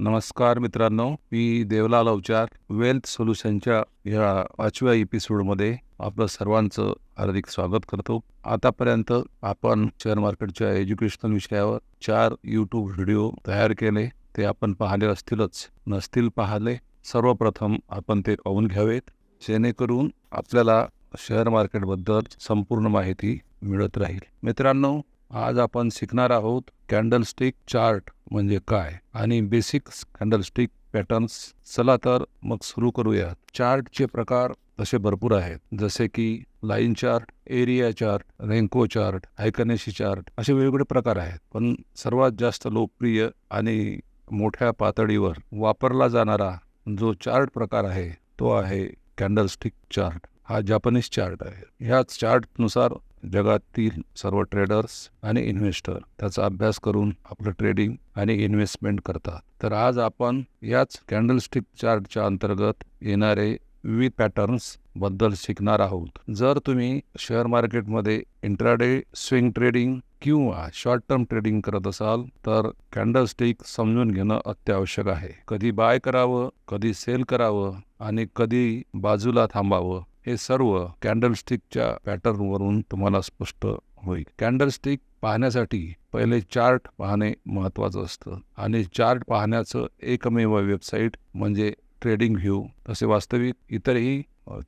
नमस्कार मित्रांनो मी देवलाल अवचार वेल्थ सोल्युशनच्या या पाचव्या एपिसोडमध्ये आपलं सर्वांचं हार्दिक स्वागत करतो. आतापर्यंत आपण शेअर मार्केटच्या एज्युकेशनल विषयावर चार यूट्यूब व्हिडिओ तयार केले. ते आपण पाहिले असतीलच नसतील पाहिले. सर्वप्रथम आपण ते पाहून घ्यावेत. जेणेकरून आपल्याला शेअर मार्केटबद्दल संपूर्ण माहिती मिळत राहील. मित्रांनो आज आपण शिकणार आहोत कॅन्डलस्टिक चार्ट म्हणजे काय? आणि बेसिक कॅन्डलस्टिक पॅटर्न्स चला तर मग सुरू करूयात. चार्टचे प्रकार तसे भरपूर आहेत. जसे की line chart area chart renko chart heikin ashi chart असे वेगवेगळे प्रकार आहेत. पण सर्वात जास्त लोकप्रिय आणि मोठ्या पातळीवर वापरला जाणारा जो चार्ट प्रकार आहे तो आहे कॅन्डलस्टिक चार्ट हा जापनीज चार्ट आहे. ह्याच चार्टनुसार जगातील सर्व ट्रेडर्स आणि इन्व्हेस्टर त्याचा अभ्यास करून आपलं ट्रेडिंग आणि इन्व्हेस्टमेंट करतात. तर आज आपण याच कॅन्डलस्टिक चार्टच्या अंतर्गत येणारे विविध पॅटर्न्सबद्दल शिकणार आहोत. जर तुम्ही शेअर मार्केटमध्ये इंट्राडे स्विंग ट्रेडिंग किंवा शॉर्ट टर्म ट्रेडिंग करत असाल तर कॅन्डलस्टिक समजून घेणं अत्यावश्यक आहे. कधी बाय करावं कधी सेल करावं आणि कधी बाजूला थांबावं हे सर्व कॅन्डलस्टिकच्या पॅटर्नवरून तुम्हाला स्पष्ट होईल. कॅन्डलस्टिक पाहण्यासाठी पहिले चार्ट पाहणे महत्वाचं असतं आणि चार्ट पाहण्याचं एकमेव वेबसाईट म्हणजे ट्रेडिंग व्ह्यू तसे वास्तविक इतरही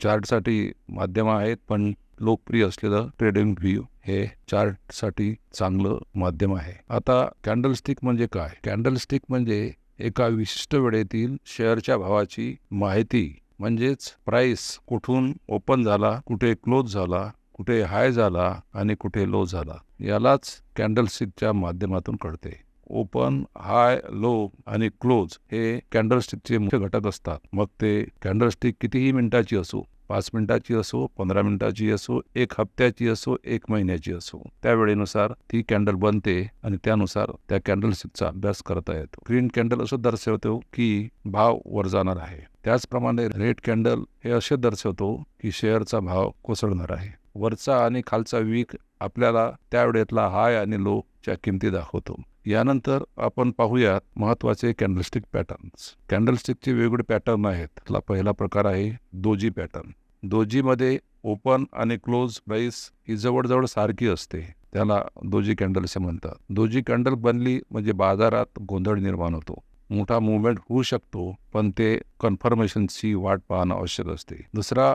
चार्टसाठी माध्यमं आहेत पण लोकप्रिय असलेलं ट्रेडिंग व्ह्यू हे चार्टसाठी चांगलं माध्यम आहे. आता कॅन्डलस्टिक म्हणजे काय? कॅन्डलस्टिक म्हणजे एका विशिष्ट वेळेतील शेअरच्या भावाची माहिती म्हणजेच प्राइस कुठून ओपन झाला कुठे क्लोज झाला कुठे हाय झाला आणि कुठे लो झाला यालाच कॅन्डलस्टिकच्या माध्यमातून कळते. ओपन हाय लो आणि क्लोज हे कॅन्डलस्टिकचे मुख्य घटक असतात. मग ते कॅन्डलस्टिक कितीही मिनिटाची असो पाच मिनिटाची असो पंधरा मिनिटाची असो एक हप्त्याची असो एक महिन्याची असो त्या वेळेनुसार ती कॅन्डल बनते आणि त्यानुसार त्या कॅन्डलस्टिकचा अभ्यास करता येतो. ग्रीन कॅन्डल असं दर्शवतो की भाव वर जाणार आहे. त्याचप्रमाणे रेड कॅन्डल हे असे दर्शवतो की शेअरचा भाव कोसळणार आहे. वरचा आणि खालचा वीक आपल्याला त्यावेळेतला हाय आणि लो च्या किमती दाखवतो. यानंतर आपण पाहूयात महत्त्वाचे कॅन्डलस्टिक पॅटर्न्स कॅन्डलस्टिकचे वेगवेगळे पॅटर्न आहेत. पहिला प्रकार आहे दोजी पॅटर्न दोजीमध्ये ओपन आणि क्लोज प्राईस ही जवळजवळ सारखी असते. त्याला दोजी कॅन्डल असे म्हणतात. दोजी कॅन्डल बनली म्हणजे बाजारात गोंधळ निर्माण होतो. मोठा मुवमेंट होऊ शकतो पण ते कन्फर्मेशनची वाट पाहणं आवश्यक असते. दुसरा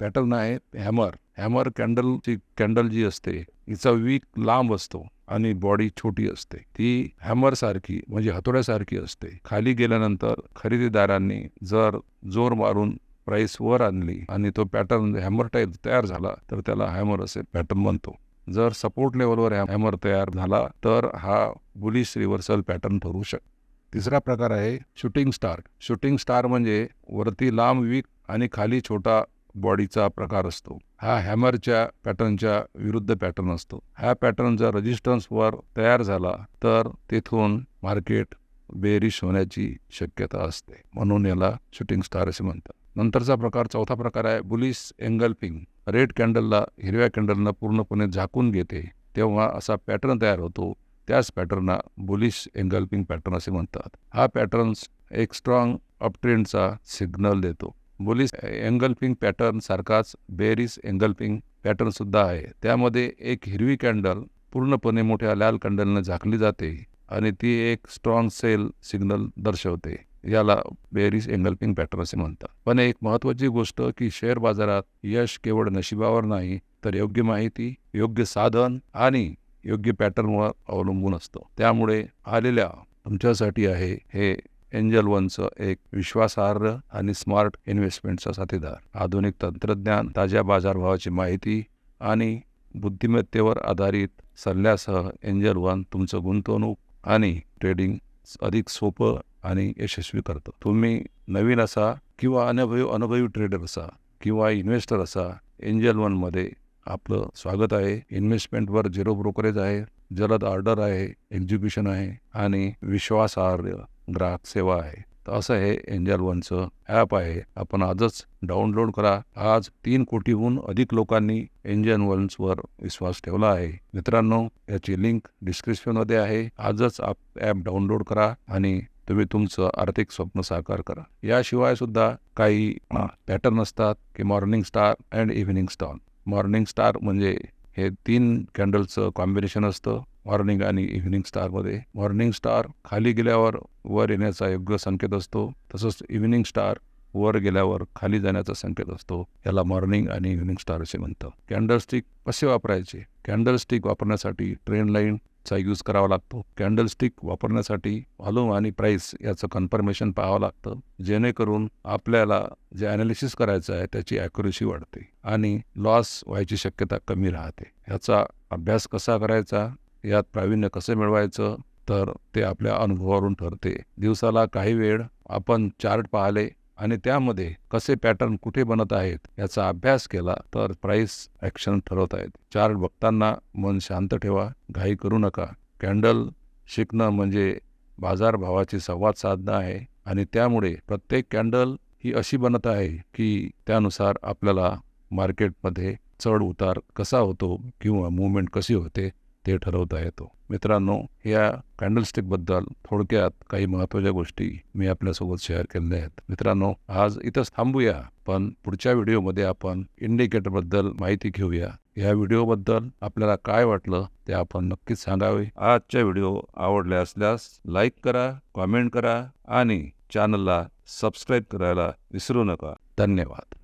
पॅटर्न आहे हॅमर हॅमर कॅन्डलची कॅन्डल जी असते हिचा वीक लांब असतो आणि बॉडी छोटी असते. ती हॅमर सारखी म्हणजे हातोड्यासारखी असते. खाली गेल्यानंतर खरेदीदारांनी जर जोर मारून प्राइस वर आणली आणि तो पॅटर्न हॅमर टाईप तयार झाला तर त्याला हॅमर असे पॅटर्न बनतो जर सपोर्ट लेवलवर हॅमर तयार झाला तर हा बुलिश रिव्हर्सल पॅटर्न ठरू शकतो. तिसरा प्रकार आहे शूटिंग स्टार. शूटिंग स्टार म्हणजे वरती लांब वीक आणि खाली छोटा बॉडीचा प्रकार असतो. हा हॅमरच्या पॅटर्नच्या विरुद्ध पॅटर्न असतो. हा पॅटर्न जर रेजिस्टन्सवर तयार झाला तर तेथून मार्केट बेरिश होण्याची शक्यता असते म्हणून याला शूटिंग स्टार असे म्हणतात. नंतरचा प्रकार चौथा प्रकार आहे बुलिस एंगल्पिंग. रेड कॅन्डलला हिरव्या कॅन्डलला पूर्णपणे झाकून घेते. तेव्हा असा पॅटर्न तयार होतो त्याच पॅटर्नला बुलिश एंगल्पिंग पॅटर्न असे म्हणतात. हा पॅटर्न्स एक स्ट्रॉंग अपट्रेंडचा सिग्नल देतो. बुलिश एंगल्पिंग पॅटर्न सारखाच बेरिस एंगल्पिंग पॅटर्न सुद्धा आहे. त्यामध्ये एक हिरवी कॅन्डल पूर्णपणे मोठ्या लाल कॅन्डलने झाकली जाते आणि ती एक स्ट्रॉंग सेल सिग्नल दर्शवते. याला बेरिस एंगल्पिंग पॅटर्न असे म्हणतात. पण एक महत्वाची गोष्ट की शेअर बाजारात यश केवळ नशिबावर नाही तर योग्य माहिती योग्य साधन आणि योग्य पॅटर्नवर अवलंबून असतं. त्यामुळे आलेल्या तुमच्यासाठी आहे हे एंजल वनचं एक विश्वासार्ह आणि स्मार्ट इन्व्हेस्टमेंटचा साथीदार. आधुनिक तंत्रज्ञान ताज्या बाजारभावाची माहिती आणि बुद्धिमत्तेवर आधारित सल्ल्यासह एंजल वन तुमचं गुंतवणूक आणि ट्रेडिंग अधिक सोपं आणि यशस्वी करतं. तुम्ही नवीन असा किंवा अनुभवी अनुभवी ट्रेडर असा किंवा इन्व्हेस्टर असा एंजल वनमध्ये आपलं स्वागत आहे. इन्व्हेस्टमेंटवर झिरो ब्रोकरेज आहे जलद ऑर्डर आहे एक्झिक्युशन आहे आणि विश्वासार्ह ग्राहक सेवा आहे. तर असं हे एंजल वनचं ॲप आहे. आपण आजच डाउनलोड करा. आज तीन कोटीहून अधिक लोकांनी एंजल वन्सवर विश्वास ठेवला आहे. मित्रांनो याची लिंक डिस्क्रिप्शनमध्ये आहे. आजच आप ॲप डाउनलोड करा आणि तुम्ही तुमचं आर्थिक स्वप्न साकार करा. याशिवाय सुद्धा काही पॅटर्न असतात की morning star and evening star morning star म्हणजे हे तीन कॅन्डलचं कॉम्बिनेशन असतं मॉर्निंग आणि इव्हिनिंग स्टारमध्ये मॉर्निंग स्टार खाली गेल्यावर वर येण्याचा योग्य संकेत असतो तसंच इव्हिनिंग स्टार वर गेल्यावर खाली जाण्याचा संकेत असतो. याला मॉर्निंग आणि इव्हिनिंग स्टार असे म्हणतं कॅन्डलस्टिक कसे वापरायचे? कॅन्डलस्टिक वापरण्यासाठी ट्रेन लाईन चा यूज करावा लागतो. कॅन्डलस्टिक वापरण्यासाठी व्हॉल्यूम आणि प्राइस याचं कन्फर्मेशन पाहावं लागतं. जेणेकरून आपल्याला जे ॲनालिसिस करायचं आहे त्याची ॲक्युरेसी वाढते आणि लॉस व्हायची शक्यता कमी राहते. ह्याचा अभ्यास कसा करायचा यात प्रावीण्य कसं मिळवायचं तर ते आपल्या अनुभवावरून ठरते. दिवसाला काही वेळ आपण चार्ट पाहिले आणि त्यामध्ये कसे पॅटर्न कुठे बनत आहेत याचा अभ्यास केला तर प्राइस ॲक्शन ठरवता येत चार्ट बघताना मन शांत ठेवा घाई करू नका. कॅन्डल शिकणं म्हणजे बाजारभावाची संवाद साधणं आहे आणि त्यामुळे प्रत्येक कॅन्डल ही अशी बनत आहे की त्यानुसार आपल्याला मार्केटमध्ये चढ उतार कसा होतो किंवा मुवमेंट कशी होते ते ठरवता येतो. मित्रांनो या कॅन्डलस्टिकबद्दल थोडक्यात काही महत्त्वाच्या गोष्टी मी आपल्यासोबत शेअर केलेल्या आहेत. मित्रांनो आज इथंच थांबूया पण पुढच्या व्हिडिओमध्ये आपण इंडिकेटरबद्दल माहिती घेऊया. या व्हिडिओबद्दल आपल्याला काय वाटलं ते आपण नक्कीच सांगावे. आजच्या व्हिडिओ आवडले असल्यास लाईक करा कॉमेंट करा आणि चॅनलला सबस्क्राईब करायला विसरू नका. धन्यवाद.